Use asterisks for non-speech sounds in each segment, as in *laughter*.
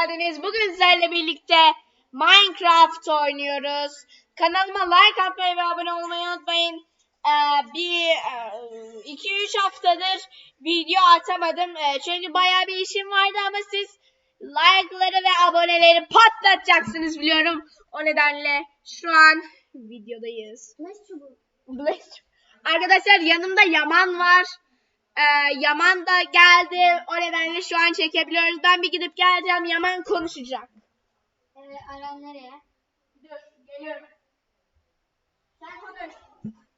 geldiniz. Bugün sizlerle birlikte Minecraft oynuyoruz. Kanalıma like atmayı ve abone olmayı unutmayın. Ee, bir 2-3 haftadır video atamadım. Ee, çünkü bayağı bir işim vardı ama siz like'ları ve aboneleri patlatacaksınız biliyorum. O nedenle şu an videodayız. Blaze. Arkadaşlar yanımda Yaman var. Ee, Yaman da geldi. O nedenle şu an çekebiliyoruz. Ben bir gidip geleceğim. Yaman konuşacak. Ee, Aran nereye? Dur geliyorum. Sen konuş.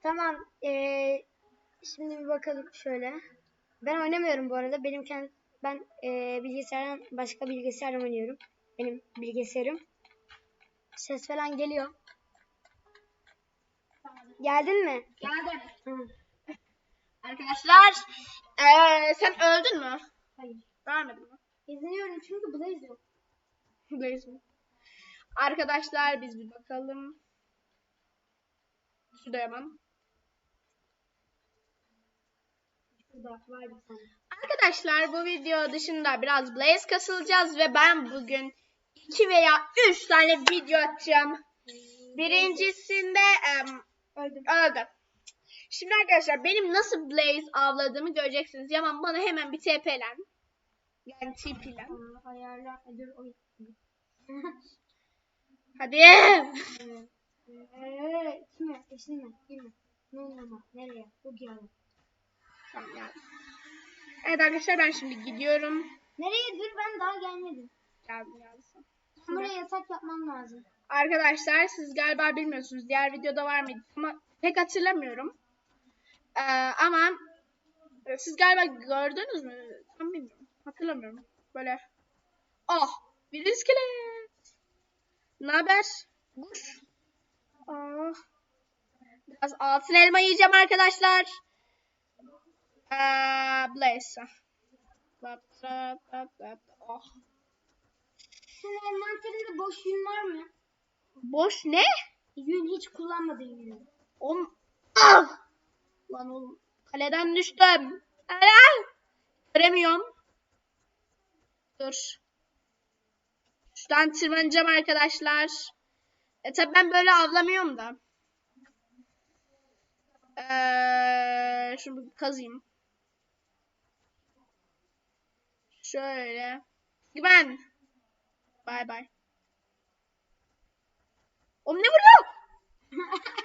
Tamam. Ee, şimdi bir bakalım şöyle. Ben oynamıyorum bu arada. Benim kend, ben ee, bilgisayardan başka bilgisayarla oynuyorum. Benim bilgisayarım. Ses falan geliyor. Geldin mi? Geldim. Hı. Arkadaşlar ee, sen öldün mü? Hayır. Vermedim mi? İzliyorum çünkü Blaze yok. *laughs* Blaze mi? Arkadaşlar biz bir bakalım. Şurada tane. Arkadaşlar bu video dışında biraz Blaze kasılacağız ve ben bugün 2 veya 3 tane video atacağım. Birincisinde em, Öldüm. öldüm. Şimdi arkadaşlar benim nasıl Blaze avladığımı göreceksiniz. Yaman bana hemen bir TP'len. Yani TP'len. *laughs* Hadi. Kime? Eşine mi? Kime? Ne? Nereye? Bu geldi. Tamam yani. Evet arkadaşlar ben şimdi gidiyorum. Nereye? Dur ben daha gelmedim. Geldim geldim. Buraya yasak yapmam lazım. Arkadaşlar siz galiba bilmiyorsunuz. Diğer videoda var mıydı ama pek hatırlamıyorum. Ee, ama e, siz galiba gördünüz mü? Tam bilmiyorum. Hatırlamıyorum. Böyle. Oh! Bir iskelet. Ne haber? Kuş. Oh. Biraz altın elma yiyeceğim arkadaşlar. Ee, bap. Oh. Senin envanterinde boş yün var mı? Boş ne? Yün hiç kullanmadığın yün. Oğlum. Ah! Lan oğlum. Kaleden düştüm. Eren! Göremiyorum. Dur. Şuradan tırmanacağım arkadaşlar. E tabi ben böyle avlamıyorum da. Ee, şunu kazayım. Şöyle. Güven. Bay bay. Oğlum ne vuruyor? *laughs*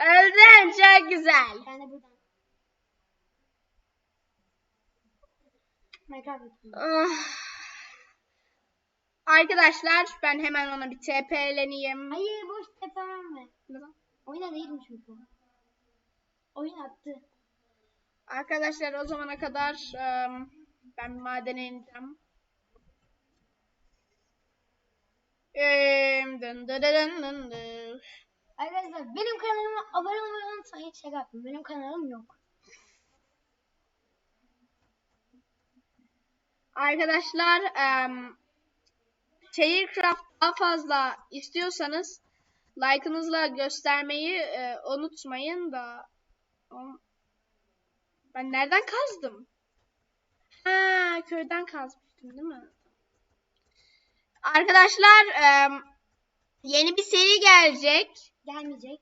Öldüm çok güzel. Ben de buradan. Ah. Arkadaşlar ben hemen ona bir TP'leneyim. Hayır boş? Neden? Oyuna değilim çünkü. Oyun attı. Arkadaşlar o zamana kadar ım, ben bir madene ineceğim. Eee, dın dı dı dın dın dı. Arkadaşlar benim kanalıma abone olmayı unutmayın. Şaka yaptım. Benim kanalım yok. Arkadaşlar ım, Sharecraft daha fazla istiyorsanız like'ınızla göstermeyi e, unutmayın da ben nereden kazdım? Ha köyden kazmıştım değil mi? Arkadaşlar em, yeni bir seri gelecek. Gelmeyecek.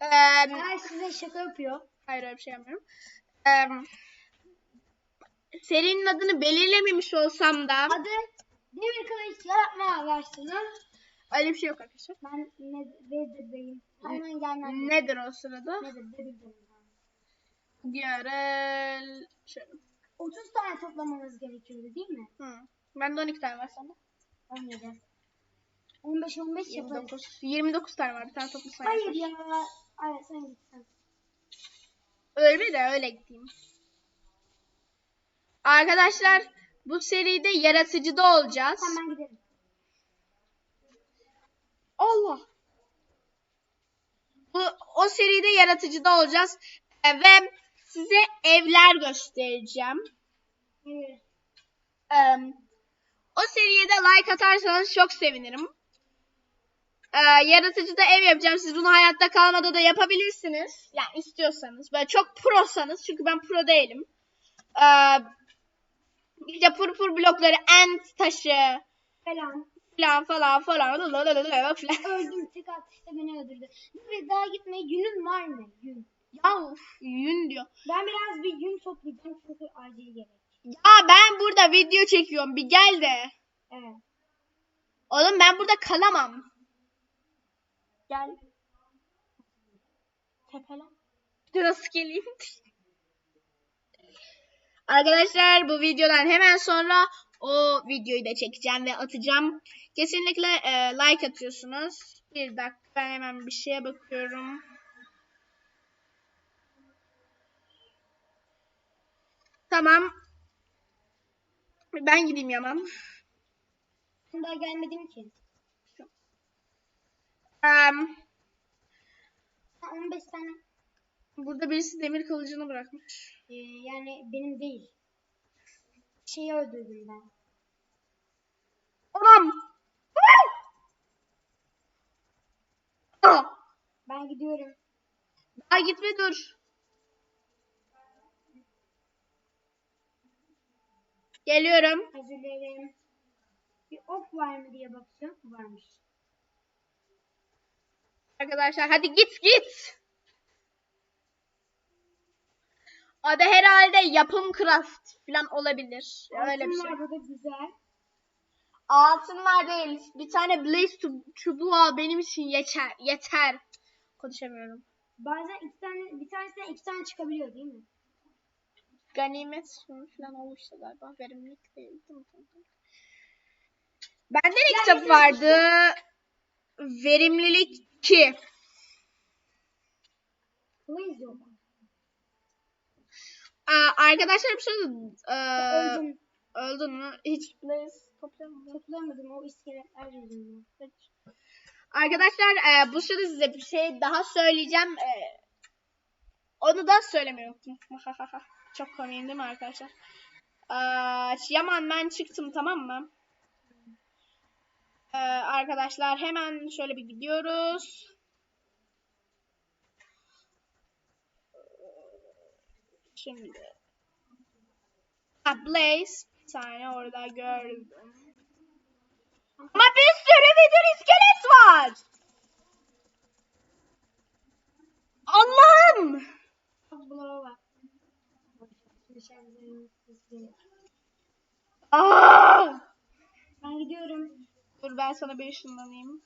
Em, Ay size şaka yapıyor. hayır öyle bir şey yapmıyorum. Em, serinin adını belirlememiş olsam da Adı Demir Kılıç Yaratma versiyonu. öyle bir şey yok arkadaşlar. Ben ne Nedir'deyim. Hemen gelmem. Nedir o sırada? Nedir? Nedir'deyim. Görel... Şöyle. 30 tane toplamanız gerekiyordu değil mi? Hı. Bende 12 tane var sende. 17. 15 15 yaparız. 29. 29 tane var. Bir tane toplasan Hayır yeter. ya. Evet sen git sen. Ölme de öyle gideyim. Arkadaşlar bu seride yaratıcıda olacağız. Sen ben giderim. Allah. Bu, o seride yaratıcıda olacağız. E, ve size evler göstereceğim. Evet. E, o seriye de like atarsanız çok sevinirim. E, yaratıcıda ev yapacağım. Siz bunu hayatta kalmada da yapabilirsiniz. Yani istiyorsanız. Böyle çok prosanız. Çünkü ben pro değilim. E, İşte purpur blokları, ent taşı Falan. falan falan falan falan. Öldüm tek atışta beni öldürdü. Ve daha gitmeye yünün var mı? Yün. Ya uf, yün diyor. Ben biraz bir yün toplayacağım çünkü acil gerek. Ya ben burada video çekiyorum. Bir gel de. Evet. Oğlum ben burada kalamam. Gel. Tepele. Bir de nasıl geleyim? *laughs* Arkadaşlar bu videodan hemen sonra o videoyu da çekeceğim ve atacağım. Kesinlikle e, like atıyorsunuz. Bir dakika ben hemen bir şeye bakıyorum. Tamam. Ben gideyim Yaman. Ben daha gelmedim ki. Em, Ha, 15 tane. burada birisi demir kılıcını bırakmış. Ee, yani benim değil. Şeyi öldürdüm ben. Anam! Ah! Ben gidiyorum. Daha gitme dur. Geliyorum. Dilerim. Bir ok var mı diye bakıyorum. Varmış. Arkadaşlar hadi git git. Adı herhalde yapım craft falan olabilir. Öyle bir Altın şey. var burada güzel. Altın var değil. Bir tane blaze çub- çubuğu al benim için yeter. Yeter. Konuşamıyorum. Bazen iki tane, bir tanesinden iki tane çıkabiliyor değil mi? Ganimet falan olmuştu galiba. Verimlilik değil. değil mi? Bende ne kitap vardı? Verimlilik 2. Blaze yok. Aa, arkadaşlar bir şey ee, Öldüm. öldün mü? Hiç. Toplayamadım o iskeletler yüzünden. Arkadaşlar e, bu sırada size bir şey daha söyleyeceğim. E, onu da söylemeyi unuttum. *laughs* Çok komiyim değil mi arkadaşlar? Aa, Yaman ben çıktım tamam mı? Ee, arkadaşlar hemen şöyle bir gidiyoruz. Şimdi. Ha, Blaze. Bir tane orada gördüm. Ama bir sürü Wither iskelet var. Allah'ım. Aa! Dur ben sana bir ışınlanayım.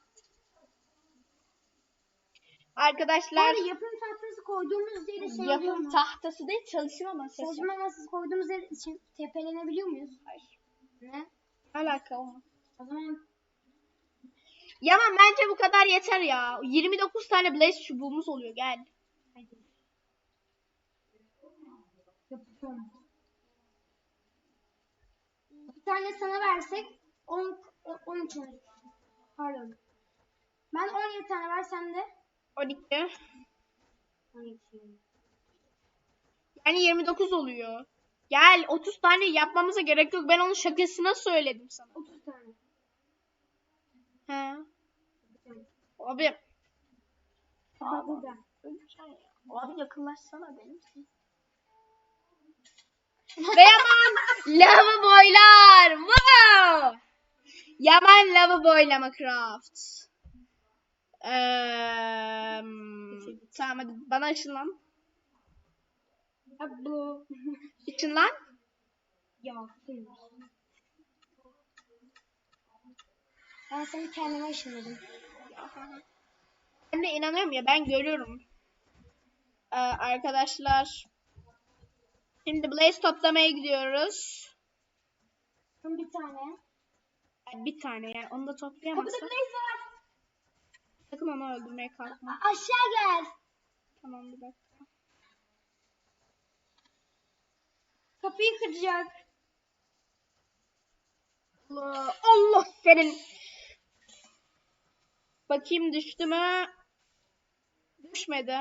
Arkadaşlar arada yapım tahtası koyduğumuz yere şey oluyor yapım mu? tahtası değil çalışma masası. Çalışma masası koyduğumuz yer için tepelenebiliyor muyuz? Hayır. Ne? Alaka olmaz. O zaman Yaman bence bu kadar yeter ya. 29 tane blaze çubuğumuz oluyor gel. hadi. Yapıyorum. Bir tane sana versek 10 13 olur. Pardon. Ben 17 tane versem de 12. 12. Yani 29 oluyor. Gel 30 tane yapmamıza gerek yok. Ben onun şakasına söyledim sana. 30 tane. He. Abi. Aha burada. Abi yakınlaşsana benim. Ve Yaman lava *laughs* boylar. Wow. Yaman lava boylama craft. Eee, tamam hadi bana ışınlan. Ablo. Işınlan. ya. Ben seni kendime ışınladım. Ben de inanıyorum ya ben görüyorum. Ee, arkadaşlar. Şimdi Blaze toplamaya gidiyoruz. Bir tane. Bir tane yani onu da Kapıda toplayamazsak. Blaze var. Sakın onu öldürmeye kalkma. Aşağı gel. Tamam bir dakika. Kapıyı kıracak. Allah, Allah senin. Bakayım düştü mü? Düşmedi.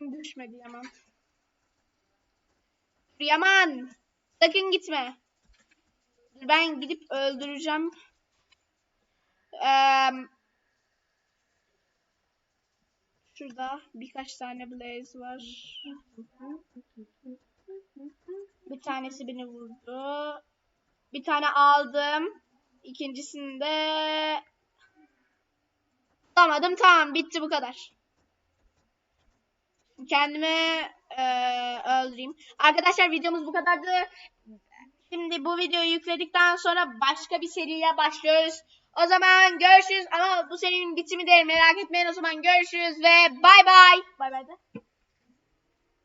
Düşmedi Yaman. Yaman. Sakın gitme. Ben gidip öldüreceğim. Eee şurada birkaç tane blaze var. Bir Bir tane tanesi beni vurdu. Bir tane aldım. İkincisini de alamadım. Tamam bitti bu kadar. Kendimi eee, öldüreyim. Arkadaşlar videomuz bu kadardı. Şimdi bu videoyu yükledikten sonra başka bir seriye başlıyoruz. O zaman görüşürüz ama bu serinin bitimi değil merak etmeyin o zaman görüşürüz ve bay bay. Bay bay de.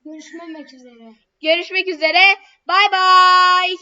Görüşmemek üzere. Görüşmek üzere. Bay bay.